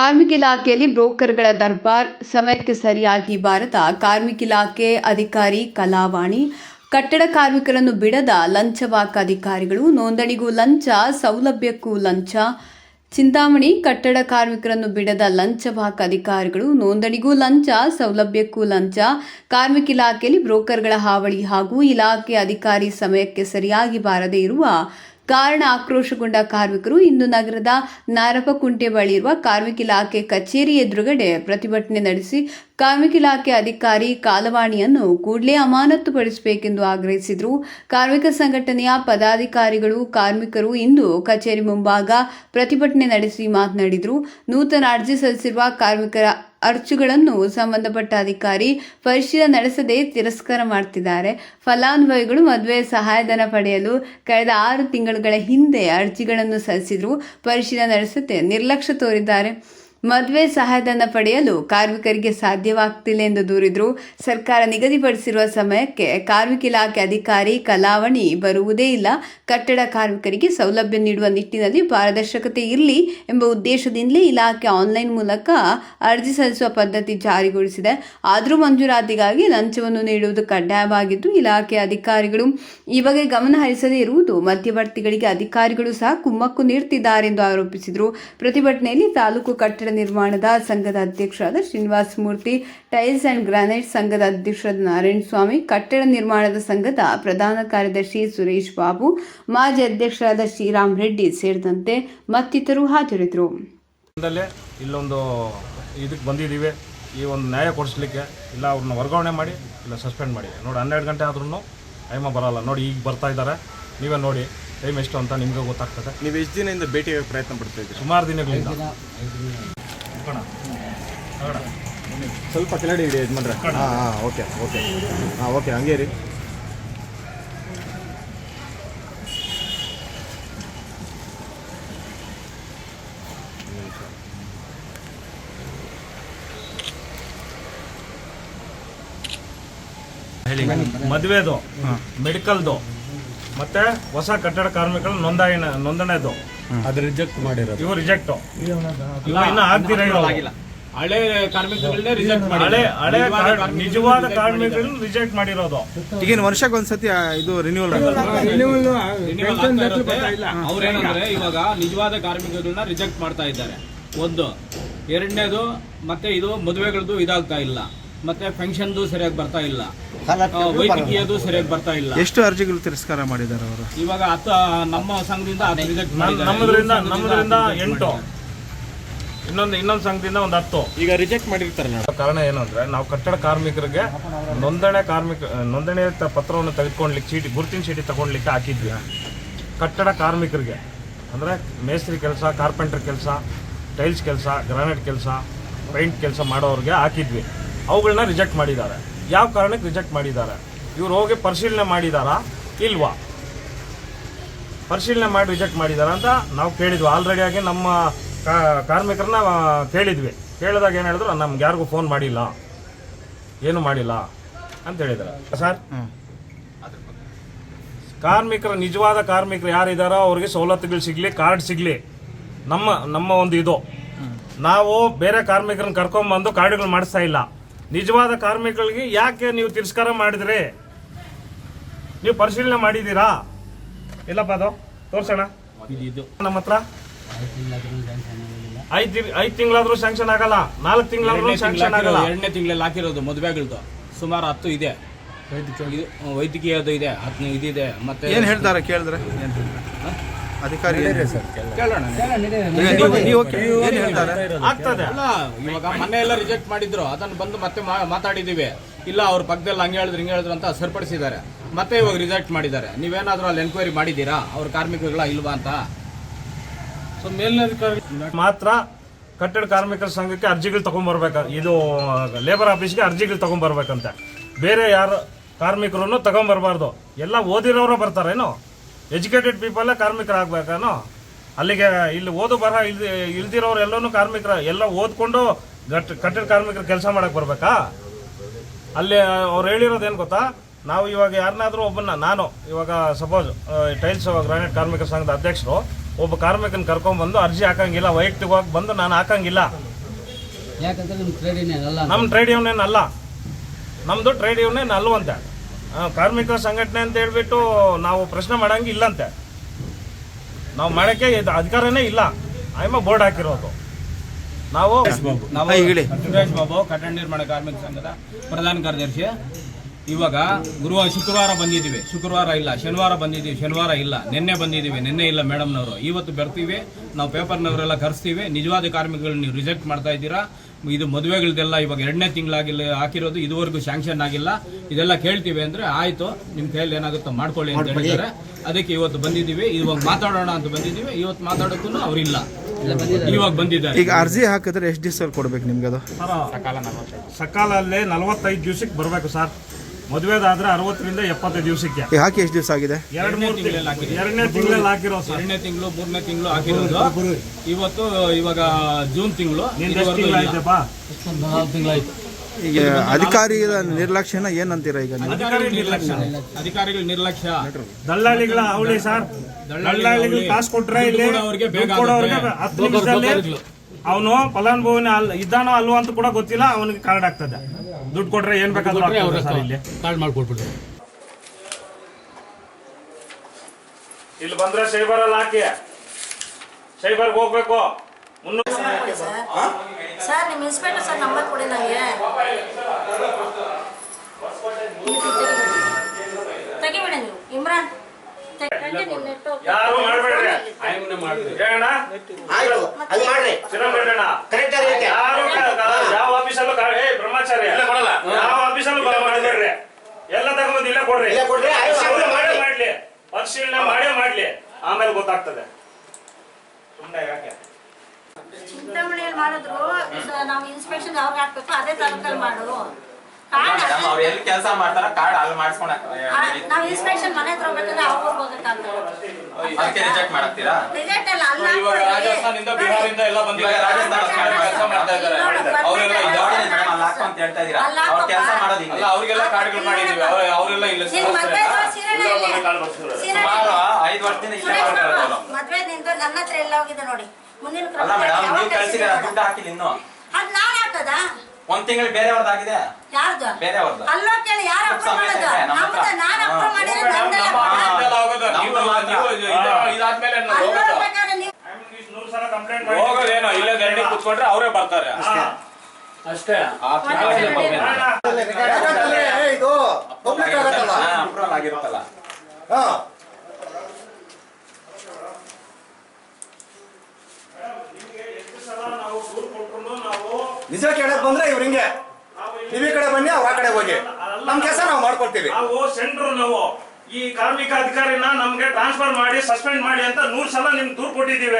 ಕಾರ್ಮಿಕ ಇಲಾಖೆಯಲ್ಲಿ ಬ್ರೋಕರ್ಗಳ ದರ್ಬಾರ್, ಸಮಯಕ್ಕೆ ಸರಿಯಾಗಿ ಬಾರದ ಕಾರ್ಮಿಕ ಇಲಾಖೆ ಅಧಿಕಾರಿ ಕಲಾವಾಣಿ, ಕಟ್ಟಡ ಕಾರ್ಮಿಕರನ್ನು ಬಿಡದ ಲಂಚವಾಕ ಅಧಿಕಾರಿಗಳು, ನೋಂದಣಿಗೂ ಲಂಚ, ಸೌಲಭ್ಯಕ್ಕೂ ಲಂಚ, ಚಿಂತಾಮಣಿ ಕಟ್ಟಡ ಕಾರ್ಮಿಕರನ್ನು ಬಿಡದ ಲಂಚವಾಕ ಅಧಿಕಾರಿಗಳು, ನೋಂದಣಿಗೂ ಲಂಚ, ಸೌಲಭ್ಯಕ್ಕೂ ಲಂಚ, ಕಾರ್ಮಿಕ ಇಲಾಖೆಯಲ್ಲಿ ಬ್ರೋಕರ್ಗಳ ಹಾವಳಿ ಹಾಗೂ ಇಲಾಖೆ ಅಧಿಕಾರಿ ಸಮಯಕ್ಕೆ ಸರಿಯಾಗಿ ಬಾರದೇ ಇರುವ ಕಾರಣ ಆಕ್ರೋಶಗೊಂಡ ಕಾರ್ಮಿಕರು ಇಂದು ನಗರದ ನಾರಪಕುಂಟೆ ಬಳಿ ಇರುವ ಕಾರ್ಮಿಕ ಇಲಾಖೆ ಕಚೇರಿ ಎದುರುಗಡೆ ಪ್ರತಿಭಟನೆ ನಡೆಸಿ ಕಾರ್ಮಿಕ ಇಲಾಖೆ ಅಧಿಕಾರಿ ಕಾಲವಾಣಿಯನ್ನು ಕೂಡಲೇ ಅಮಾನತುಪಡಿಸಬೇಕೆಂದು ಆಗ್ರಹಿಸಿದರು. ಕಾರ್ಮಿಕ ಸಂಘಟನೆಯ ಪದಾಧಿಕಾರಿಗಳು, ಕಾರ್ಮಿಕರು ಇಂದು ಕಚೇರಿ ಮುಂಭಾಗ ಪ್ರತಿಭಟನೆ ನಡೆಸಿ ಮಾತನಾಡಿದರು. ನೂತನ ಅರ್ಜಿ ಸಲ್ಲಿಸಿರುವ ಕಾರ್ಮಿಕರ ಅರ್ಜಿಗಳನ್ನು ಸಂಬಂಧಪಟ್ಟ ಅಧಿಕಾರಿ ಪರಿಶೀಲನೆ ನಡೆಸದೆ ತಿರಸ್ಕಾರ ಮಾಡ್ತಿದ್ದಾರೆ. ಫಲಾನುಭವಿಗಳು ಮದುವೆ ಸಹಾಯಧನ ಪಡೆಯಲು ಕಳೆದ ಆರು ತಿಂಗಳುಗಳ ಹಿಂದೆ ಅರ್ಜಿಗಳನ್ನು ಸಲ್ಲಿಸಿದ್ರು. ಪರಿಶೀಲನೆ ನಡೆಸದೆ ನಿರ್ಲಕ್ಷ್ಯ ತೋರಿದ್ದಾರೆ. ಮದುವೆ ಸಹಾಯಧನ ಪಡೆಯಲು ಕಾರ್ಮಿಕರಿಗೆ ಸಾಧ್ಯವಾಗ್ತಿಲ್ಲ ಎಂದು ದೂರಿದ್ರು. ಸರ್ಕಾರ ನಿಗದಿಪಡಿಸಿರುವ ಸಮಯಕ್ಕೆ ಕಾರ್ಮಿಕ ಇಲಾಖೆ ಅಧಿಕಾರಿ, ಕಲಾವಣಿ ಬರುವುದೇ ಇಲ್ಲ. ಕಟ್ಟಡ ಕಾರ್ಮಿಕರಿಗೆ ಸೌಲಭ್ಯ ನೀಡುವ ನಿಟ್ಟಿನಲ್ಲಿ ಪಾರದರ್ಶಕತೆ ಇರಲಿ ಎಂಬ ಉದ್ದೇಶದಿಂದಲೇ ಇಲಾಖೆ ಆನ್ಲೈನ್ ಮೂಲಕ ಅರ್ಜಿ ಸಲ್ಲಿಸುವ ಪದ್ಧತಿ ಜಾರಿಗೊಳಿಸಿದೆ. ಆದರೂ ಮಂಜೂರಾತಿಗಾಗಿ ಲಂಚವನ್ನು ನೀಡುವುದು ಕಡ್ಡಾಯವಾಗಿದ್ದು, ಇಲಾಖೆ ಅಧಿಕಾರಿಗಳು ಈ ಬಗ್ಗೆ ಗಮನ ಹರಿಸದೇ ಇರುವುದು ಮಧ್ಯವರ್ತಿಗಳಿಗೆ ಅಧಿಕಾರಿಗಳು ಸಹ ಕುಮ್ಮಕ್ಕು ನೀಡುತ್ತಿದ್ದಾರೆ ಎಂದು ಆರೋಪಿಸಿದರು. ಪ್ರತಿಭಟನೆಯಲ್ಲಿ ತಾಲೂಕು ಕಟ್ಟಡ ನಿರ್ಮಾಣದ ಸಂಘದ ಅಧ್ಯಕ್ಷರಾದ Srinivasa Murthy tiles and granite ಸಂಘದ ಅಧ್ಯಕ್ಷರಾದ ನಾರಾಯಣ ಸ್ವಾಮಿ ಕಟ್ಟಡ ನಿರ್ಮಾಣದ ಸಂಘದ ಪ್ರಧಾನ ಕಾರ್ಯದರ್ಶಿ ಸುರೇಶ್ ಬಾಬು ಮಾಜಿ ಅಧ್ಯಕ್ಷರಾದ ಶ್ರೀರಾಮ್ ರೆಡ್ಡಿ ಸೇರಿದಂತೆ ಮತ್ತಿತರರು ಹಾಜರಿದ್ದರು. ಇಲ್ಲೊಂದು ಇದಕ್ಕೆ ಬಂದಿದ್ದೀವಿ. ಈ ಒಂದು ನ್ಯಾಯ ಕೊಡಿಸ್ಲಿಕ್ಕೆ ಇಲ್ಲ ಅವ್ರನ್ನ ವರ್ಗಾವಣೆ ಮಾಡಿ ಇಲ್ಲ ಸಸ್ಪೆಂಡ್ ಮಾಡಿ. ನೋಡಿ ಹನ್ನೆರಡು ಗಂಟೆ ಆದ್ರೂ ಟೈಮ ಬರಲ್ಲ. ನೋಡಿ ಈಗ ಬರ್ತಾ ಇದ್ದಾರೆ. ನೀವೇ ನೋಡಿ ಟೈಮ್ ಎಷ್ಟು ಅಂತ ನಿಮಗೆ ಗೊತ್ತಾಗ್ತದೆ. ನೀವು ಎಷ್ಟು ದಿನದಿಂದ ಭೇಟಿ ಆಗಕ್ಕೆ ಪ್ರಯತ್ನ ಪಡ್ತಾ ಇದ್ದೀರಿ? ಸುಮಾರು ದಿನಗಳಿಂದ. ಸ್ವಲ್ಪ ಕೆಳಗಡೆ ಇಡಿ ಯಜಮಾನ್ರೆ. ಹಾಂ ಹಾಂ ಓಕೆ ಓಕೆ. ಹಾಂ ಓಕೆ ಹಂಗೆ ರೀ ಹೇಳಿ ಮದುವೆದು ಮೆಡಿಕಲ್ದು ಮತ್ತೆ ಹೊಸ ಕಟ್ಟಡ ಕಾರ್ಮಿಕರ ನೋಂದಾಯಿನ ನೋಂದಣಿದು. ಅದು ರಿಜೆಕ್ಟ್ ಮಾಡಿರೋದು. ಇವು ರಿಜೆಕ್ಟ್ ಇನ್ನು ಆಗ್ದಿರ ಹಳೆ ಕಾರ್ಮಿಕಗಳನ್ನೇ ರಿಜೆಕ್ಟ್ ಮಾಡಿ ಹಳೆ ಹಳೆ ಕಾರ್- ನಿಜವಾದ ಕಾರ್ಮಿಕರನ್ನು ರಿಜೆಕ್ಟ್ ಮಾಡಿರೋದು ಈಗಿನ ವರ್ಷಕ್ಕೆ ಒಂದ್ಸತಿ ಆ, ಇದು ರಿನ್ಯೂವಲ್ ಅವ್ರೇನಂದ್ರೆ ಇವಾಗ ನಿಜವಾದ ಕಾರ್ಮಿಕರನ್ನ ರಿಜೆಕ್ಟ್ ಮಾಡ್ತಾ ಇದ್ದಾರೆ. ಒಂದು. ಎರಡನೇದು ಮತ್ತೆ ಇದು ಮದುವೆಗಳದ್ದು ಇದಾಗ್ತಾ ಇಲ್ಲ. ಮತ್ತೆ ಫಂಕ್ಷನ್ದು ಸರಿಯಾಗಿ ಬರ್ತಾ ಇಲ್ಲ. ವೈದ್ಯಕೀಯದು ಸರಿಯಾಗಿ ಬರ್ತಾ ಇಲ್ಲ. ಎಷ್ಟು ಅರ್ಜಿಗಳು ತಿರಸ್ಕಾರ ಮಾಡಿದ್ದಾರೆ ಅವರು? ಇವಾಗ ಅತ್ತ ನಮ್ಮ ಸಂಘದಿಂದ ಅದು ರಿಜೆಕ್ಟ್ ನಮ್- ನಮ್ಮದ್ರಿಂದ ನಮ್ಮದ್ರಿಂದ ಎಂಟು. ಇನ್ನೊಂದು ಇನ್ನೊಂದು ಸಂಘದಿಂದ ಒಂದು ಹತ್ತು. ಈಗ ರಿಜೆಕ್ಟ್ ಮಾಡಿರ್ತಾರೆ ಕಾರಣ ಏನು ಅಂದ್ರೆ ನಾವು ಕಟ್ಟಡ ಕಾರ್ಮಿಕರಿಗೆ ನೋಂದಣಿ ಕಾರ್ಮಿಕ ನೋಂದಣಿ ತ- ಪತ್ರವನ್ನು ತೆಗೆದುಕೊಳ್ಲಿಕ್ಕೆ ಚೀಟಿ ಗುರುತಿನ ಚೀಟಿ ತಗೊಳ್ಲಿಕ್ಕೆ ಹಾಕಿದ್ವಿ ಕಟ್ಟಡ ಕಾರ್ಮಿಕರಿಗೆ. ಅಂದ್ರೆ ಮೇಸ್ತ್ರಿ ಕೆಲಸ ಕಾರ್ಪೆಂಟರ್ ಕೆಲಸ ಟೈಲ್ಸ್ ಕೆಲಸ ಗ್ರಾನೈಟ್ ಕೆಲಸ ಪೈಂಟ್ ಕೆಲಸ ಮಾಡೋರಿಗೆ ಹಾಕಿದ್ವಿ. ಅವುಗಳನ್ನ ರಿಜೆಕ್ಟ್ ಮಾಡಿದ್ದಾರೆ. ಯಾವ ಕಾರಣಕ್ಕೆ ರಿಜೆಕ್ಟ್ ಮಾಡಿದ್ದಾರೆ? ಇವ್ರು ಹೋಗಿ ಪರಿಶೀಲನೆ ಮಾಡಿದಾರಾ? ಇಲ್ವಾ? ಪರಿಶೀಲನೆ ಮಾಡಿ ರಿಜೆಕ್ಟ್ ಮಾಡಿದಾರ ಅಂತ ನಾವು ಕೇಳಿದ್ವಿ. ಆಲ್ರೆಡಿ ಆಗಿ ನಮ್ಮ ಕಾರ್ಮಿಕರನ್ನ ಕೇಳಿದ್ವಿ. ಕೇಳಿದಾಗ ಏನು ಹೇಳಿದ್ರು? ನಮ್ಗೆ ಯಾರಿಗೂ ಫೋನ್ ಮಾಡಿಲ್ಲ. ಏನು ಮಾಡಿಲ್ಲ ಅಂತ ಹೇಳಿದಾರೆ ಸರ್? ಕಾರ್ಮಿಕರ ನಿಜವಾದ ಕಾರ್ಮಿಕರು ಯಾರಿದ್ದಾರೋ ಅವ್ರಿಗೆ ಸವಲತ್ತುಗಳು ಸಿಗಲಿ ಕಾರ್ಡ್ ಸಿಗಲಿ. ನಮ್ಮ ನಮ್ಮ ಒಂದು ಇದು. ನಾವು ಬೇರೆ ಕಾರ್ಮಿಕರನ್ನ ಕರ್ಕೊಂಬಂದು ಕಾರ್ಡ್ಗಳು ಮಾಡಿಸ್ತಾ ಇಲ್ಲ. ನಿಜವಾದ ಕಾರ್ಮಿಕರಿಗೆ ಯಾಕೆ ನೀವು ತಿರಸ್ಕಾರ ಮಾಡಿದ್ರಿ? ನೀವು ಪರಿಶೀಲನೆ ಮಾಡಿದ್ದೀರಾ? ಇಲ್ಲಪ್ಪ ಅದು ತೋರ್ಸೋಣ. ಇದು. ನಮ್ಮ ಹತ್ರ. ಐದು ತಿಂಗ್- ಐದ್ ತಿಂಗಳಾದ್ರೂ ಸ್ಯಾಂಕ್ಷನ್ ಆಗಲ್ಲ ನಾಲ್ಕು ತಿಂಗಳಾದ್ರೂ ಸ್ಯಾಂಕ್ಷನ್ ಆಗಲ್ಲ. ಎರಡನೇ ತಿಂಗಳಲ್ಲಿ ಹಾಕಿರೋದು ಮದುವೆಗಳದ್ದು ಸುಮಾರು ಹತ್ತು ಇದೆ. ವೈದ್ಯಕೀಯ. ವೈದ್ಯಕೀಯದು ಇದೆ ಹತ್ತು ಇದಿದೆ ಮತ್ತೆ ಏನು ಹೇಳ್ತಾರೆ ಕೇಳಿದ್ರೆ? ಅಧಿಕಾರಿ ಕೇಳೋಣ. ಏನು ಹೇಳ್ತಾರೆ? ಆಗ್ತದೆ. ಅಲ್ಲ ಇವಾಗ ಮೊನ್ನೆ ಎಲ್ಲ ರಿಜೆಕ್ಟ್ ಮಾಡಿದ್ರು. ಅದನ್ನ ಬಂದು ಮತ್ತೆ ಮಾ- ಮಾತಾಡಿದೀವಿ. ಇಲ್ಲ ಅವ್ರ ಪಕ್ಕದಲ್ಲಿ ಹಂಗೆ ಹೇಳಿದ್ರು ಹಿಂಗೆ ಹೇಳಿದ್ರು ಅಂತ ಸರಿಪಡಿಸಿದ್ದಾರೆ. ಮತ್ತೆ ಇವಾಗ ರಿಜೆಕ್ಟ್ ಮಾಡಿದ್ದಾರೆ. ನೀವೇನಾದ್ರೂ ಅಲ್ಲಿ ಎನ್ಕ್ವೈರಿ ಮಾಡಿದ್ದೀರಾ? ಅವ್ರ ಕಾರ್ಮಿಕರುಗಳ ಇಲ್ವಾ ಅಂತ? ಸೊ ಮೇಲಿನಧಿಕಾರಿ ಮಾತ್ರ ಕಟ್ಟಡ ಕಾರ್ಮಿಕರ ಸಂಘಕ್ಕೆ ಅರ್ಜಿಗಳು ತಗೊಂಡ್ಬರ್ಬೇಕು ಇದು ಲೇಬರ್ ಆಫೀಸ್ಗೆ ಅರ್ಜಿಗಳು ತಗೊಂಡ್ಬರ್ಬೇಕಂತೆ. ಬೇರೆ ಯಾರು ಕಾರ್ಮಿಕರನ್ನು ತಗೊಂಬರ್ಬಾರ್ದು ಎಲ್ಲ ಓದಿರೋರು ಬರ್ತಾರೇನು ಎಜುಕೇಟೆಡ್ ಪೀಪಲ್ಲೇ ಕಾರ್ಮಿಕರಾಗಬೇಕೇನೋ? ಅಲ್ಲಿಗೆ ಇಲ್ಲಿ ಓದು ಬರಹ ಇಲ್ದಿ ಇಲ್ದಿರೋರು ಎಲ್ಲನೂ ಕಾರ್ಮಿಕರ ಎಲ್ಲ ಓದ್ಕೊಂಡು ಗಟ್ ಕಟ್ಟಡ ಕಾರ್ಮಿಕರು ಕೆಲಸ ಮಾಡಕ್ಕೆ ಬರಬೇಕಾ? ಅಲ್ಲಿ ಅವ್ರು ಹೇಳಿರೋದು ಏನು ಗೊತ್ತಾ? ನಾವು ಇವಾಗ ಯಾರನ್ನಾದರೂ ಒಬ್ಬನ್ನ ನಾನು ಇವಾಗ ಸಪೋಸ್ ಟೈಲ್ಸ್ ಗ್ರಾನೈಟ್ ಕಾರ್ಮಿಕರ ಸಂಘದ ಅಧ್ಯಕ್ಷರು ಒಬ್ಬ ಕಾರ್ಮಿಕನ ಕರ್ಕೊಂಡ್ಬಂದು ಅರ್ಜಿ ಹಾಕಂಗಿಲ್ಲ ವೈಯಕ್ತಿಕವಾಗಿ ಬಂದು ನಾನು ಹಾಕಂಗಿಲ್ಲ. ಯಾಕಂದ್ರೆ ನಿಮ್ಮ ಟ್ರೇಡ್ ಯೂನಿಯನ್ ಅಲ್ಲ ನಮ್ಮ ಟ್ರೇಡ್ ಯೂನಿಯನ್ ಅಲ್ಲ ನಮ್ಮದು ಟ್ರೇಡ್ ಯೂನಿಯನ್ ಅಲ್ವಂತೆ ಆ, ಕಾರ್ಮಿಕರ ಸಂಘಟನೆ ಅಂತ ಹೇಳ್ಬಿಟ್ಟು ನಾವು ಪ್ರಶ್ನೆ ಮಾಡಂಗೆ ಇಲ್ಲಂತೆ. ನಾವು ಮಾಡೋಕ್ಕೆ ಇದು ಅಧಿಕಾರನೇ ಇಲ್ಲ. ಆಯಮ್ಮ ಬೋರ್ಡ್ ಹಾಕಿರೋದು. ನಾವು ನಾವು ಸುರೇಶ್ ಬಾಬು ಕಟ್ಟಡ ನಿರ್ಮಾಣ ಕಾರ್ಮಿಕ ಸಂಘದ ಪ್ರಧಾನ ಕಾರ್ಯದರ್ಶಿ. ಇವಾಗ ಗುರುವಾರ ಶುಕ್ರವಾರ ಬಂದಿದ್ದೀವಿ. ಶುಕ್ರವಾರ ಇಲ್ಲ ಶನಿವಾರ ಬಂದಿದ್ದೀವಿ. ಶನಿವಾರ ಇಲ್ಲ ನಿನ್ನೆ ಬಂದಿದ್ದೀವಿ. ನಿನ್ನೆ ಇಲ್ಲ ಮೇಡಮ್ನವರು. ಇವತ್ತು ಬರ್ತೀವಿ. ನಾವು ಪೇಪರ್ನವರೆಲ್ಲ ಕರೆಸ್ತೀವಿ. ನಿಜವಾದ ಕಾರ್ಮಿಕಗಳನ್ನ ನೀವು ರಿಜೆಕ್ಟ್ ಮಾಡ್ತಾ ಇದ್ದೀರಾ. ಇದು ಮದುವೆಗಳದೆಲ್ಲ ಇವಾಗ ಎರಡನೇ ತಿಂಗಳಾಗಿಲ್ಲ ಹಾಕಿರೋದು ಇದುವರೆಗೂ ಸ್ಯಾಂಕ್ಷನ್ ಆಗಿಲ್ಲ. ಇದೆಲ್ಲ ಕೇಳ್ತೀವಿ ಅಂದರೆ ಆಯಿತು ನಿಮ್ಮ ಕೈಯಲ್ಲಿ ಏನಾಗುತ್ತೋ ಮಾಡ್ಕೊಳ್ಳಿ ಅಂತ ಹೇಳಿದ್ದಾರೆ. ಅದಕ್ಕೆ ಇವತ್ತು ಬಂದಿದ್ದೀವಿ. ಇವಾಗ ಮಾತಾಡೋಣ ಅಂತ ಬಂದಿದ್ದೀವಿ. ಇವತ್ತು ಮಾತಾಡೋಕ್ಕೂ ಅವರಿಲ್ಲ. ಇವಾಗ ಬಂದಿದ್ದಾರೆ. ಈಗ ಅರ್ಜಿ ಹಾಕಿದ್ರೆ ಎಷ್ಟು ದಿವಸ ಕೊಡ್ಬೇಕು ನಿಮ್ಗೆ ಅದು ಸಕಾಲಲ್ಲೇ ನಲವತ್ತೈದು ದಿವಸಕ್ಕೆ ಬರಬೇಕು ಸರ್. ಮದುವೆದಾದ್ರೆ ಅರವತ್ತರಿಂದ ಎಪ್ಪತ್ತೈದು ದಿವಸಕ್ಕೆ. ಈ ಹಾಕಿ ಎಷ್ಟು ದಿವಸ ಆಗಿದೆ? ಎರಡು ಮೂರು ತಿಂಗಳಲ್ಲಿ ಹಾಕಿದ್ದೀವಿ. ಎರಡನೇ ತಿಂಗಳಲ್ಲಿ ಹಾಕಿರೋ ಸರ್. ಎರಡನೇ ತಿಂಗಳು ಮೂರನೇ ತಿಂಗಳು ಹಾಕಿರೋದು. ಇವತ್ತು ಇವಾಗ ಜೂನ್ ತಿಂಗಳು. ಎಷ್ಟು ತಿಂಗಳಾಯ್ತಪ್ಪ ತಿಂಗಳಾಯ್ತು ಈಗ ಅಧಿಕಾರಿಗಳ ನಿರ್ಲಕ್ಷ್ಯನ ಏನಂತೀರಾ ಈಗ ನೀವು? ಅಧಿಕಾರಿ ನಿರ್ಲಕ್ಷ್ಯ. ಅಧಿಕಾರಿಗಳ ನಿರ್ಲಕ್ಷ್ಯ. ದಲ್ಲಾಳಿಗಳ ಅವಳಿ ಸರ್. ದಲ್ಲಾಳಿಗಳು ಕಾಸು ಕೊಟ್ರೆ ಇಲ್ಲಿ ದುಡ್ಡು ಅವ್ರಿಗೆ ಬೇಗ ದುಡ್ಡು ಕೊಡೋರ್ಗೆ ಹತ್ತು ನಿಮಿಷದಲ್ಲಿ ಅವನು ಫಲಾನುಭವಿನ ಅಲ್ ಇದ್ದಾನೋ ಅಲ್ವೋ ಅಂತ ಕೂಡ ಗೊತ್ತಿಲ್ಲ ಅವನಿಗೆ ಕಾರ್ಡ್ ಆಗ್ತದೆ. ದುಡ್ಡು ಕೊಟ್ರೆ ಏನ್ ಬೇಕಾದ್ರೂ ಆಗ್ತದೆ ಸರ್ ಇಲ್ಲಿ. ಕಾರ್ಡ್ ಸೈಬರ್ ಇಲ್ಲಿ ಬಂದ್ರೆ ಶೈಬರಲ್ಲಿ ಹಾಕಿ. ಶೈಬರ್ಗೆ ಹೋಗ್ಬೇಕು. ಮುನ್ನೂರು ಸರ್ ನಿಮ್ಮ ಇನ್ಸ್ಪೆಕ್ಟರ್ ಸರ್ ನಂಬರ್ ಕೊಡಿ ನನಗೆ ತೆಗಿಬೇಡ ನೀವು. ಇಮ್ರಾನ್. ಯಾರು ಮಾಡ್ಬೇಡ್ರಿ ಆಯ್ತು. ಅದು ಮಾಡ್ರಿ. ಕರೆಕ್ಟ್ ಯಾರು ಯಾವ ಆಫೀಸಲ್ಲೂ ಕ- ಏ ಬ್ರಹ್ಮಚಾರಿ ಯಾವ ಆಫೀಸಲ್ಲೂ ಮಾಡ್ಬೇಡ್ರಿ ಎಲ್ಲ ತಗೊಂಡ್ ಇಲ್ಲ ಕೊಡ್ರಿ. ಇಲ್ಲ ಕೊಡ್ರಿ, ಮಾಡೇ ಮಾಡ್ಲಿ. ಪರಿಶೀಲನೆ ಮಾಡೇ ಮಾಡ್ಲಿ. ಆಮೇಲೆ ಗೊತ್ತಾಗ್ತದೆ. ಸುಮ್ಮನೆ ಯಾಕೆ? ಚಿಂತಾಮಣಿಯಲ್ಲಿ ಮಾಡಿದ್ರು. ನಾವು ಇನ್ಸ್ಪೆಕ್ಷನ್ ಯಾವಾಗ ಹಾಕ್ಬೇಕು ಅದೇ ತಾಲೂಕಲ್ಲಿ ಮಾಡು. ಮೇಡಮ್ ಅವ್ರು ಎಲ್ಲಿ ಕೆಲಸ ಮಾಡ್ತಾರ ಕಾರ್ಡ್ ಅಲ್ಲಿ ಮಾಡಿಸ್ಕೊಳಕ್ ನಾವು ಇನ್ಸ್ಪೆಕ್ಷನ್ ಮನೆ ಹತ್ರ ಹೋಗ್ಬೇಕಂದ್ರೆ ಅವ್ರು ಅದಕ್ಕೆ ರಿಜೆಕ್ಟ್ ಮಾಡ್ತೀರಾ ರಿಜೆಕ್ಟ್ ಅಲ್ಲ ಅಲ್ಲ ಇವಾಗ ರಾಜಸ್ಥಾನದಿಂದ ಬಿಹಾರದಿಂದ ಎಲ್ಲ ಬಂದಿದ್ದಾರೆ ರಾಜಸ್ಥಾನ ಕೆಲಸ ಮಾಡ್ತಾ ಇದ್ದಾರೆ ಅವರೆಲ್ಲ ಮೇಡಮ್ ಅಲ್ಲಿ ಹಾಕು ಅಂತ ಹೇಳ್ತಾ ಇದ್ದೀರಾ ಅವ್ರ ಕೆಲಸ ಮಾಡೋದಿಲ್ಲ ಮಾಡೋದು ಅಲ್ಲ ಅವ್ರಿಗೆಲ್ಲ ಕಾರ್ಡ್ಗಳು ಮಾಡಿದೀವಿ ಅವ್ರ ಅವರೆಲ್ಲ ಇಲ್ಲ ಸುಮಾರು ಐದು ವರ್ಷದಿಂದ ಇಲ್ಲೇ ಮಾಡ್ತಾ ಇರೋದು ಅವ್ರು. ಮದ್ವೆ ನಿಂದು ನನ್ನ ಹತ್ರ ಎಲ್ಲ ಹೋಗಿದೆ ನೋಡಿ ಮುಂದಿನ ಕ್ರಮ ಅಲ್ಲ ಮೇಡಮ್ ನೀವು? ದುಡ್ಡು ಹಾಕಿಲ್ಲ ಇನ್ನು ಅದ್ ನಾನ್ ಹಾಕದ ಒಂದ್ ತಿಂಗಳು ಯಾರ್ದು? ಬೇರೆಯವ್ರದ್ದು ಅಲ್ಲೋ ಕೇಳಿ ಯಾರು ಅಪ್ರೂವ್ ಮಾಡೋದು. ನಮ್ದು ನಾನು ಅಪ್ರೂವ್. ಮಾಡಿದ್ರೆ ಇದಾದ್ಮೇಲೆ ನೀವು ಮಾಡಿ ಹೋಗೋದೇನೋ ಇಲ್ಲೇ ಧರಣಿ ಕುತ್ಕೊಂಡ್ರೆ ಅವರೇ ಬರ್ತಾರೆ. ಅಷ್ಟೇ. ಆ ಇದು ಪಬ್ಲಿಕ್ ಆಗತ್ತಲ್ಲ ಅಪ್ರೂವಲ್ ಆಗಿರುತ್ತಲ್ಲ. ಹಾ. ನಿಜ ಕೇಳಕ್ ಬಂದ್ರೆ ಇವ್ರ ಹಿಂಗೆ. ನೀವ್ ಈ ಕಡೆ ಬನ್ನಿ, ಅವ್ರ ಆ ಕಡೆ ಹೋಗಿ. ನಮ್ ಕೆಲಸ ನಾವು ಮಾಡ್ಕೊಳ್ತೀವಿ. ನಾವು ಸೆಂಟ್ರು ನಾವು. ಈ ಕಾರ್ಮಿಕ ಅಧಿಕಾರಿನ ನಮ್ಗೆ ಟ್ರಾನ್ಸ್ಫರ್ ಮಾಡಿ ಸಸ್ಪೆಂಡ್ ಮಾಡಿ ಅಂತ ನೂರ್ ಸಲ ನಿಮ್ಗೆ ದೂರ್ ಕೊಟ್ಟಿದ್ದೀವಿ.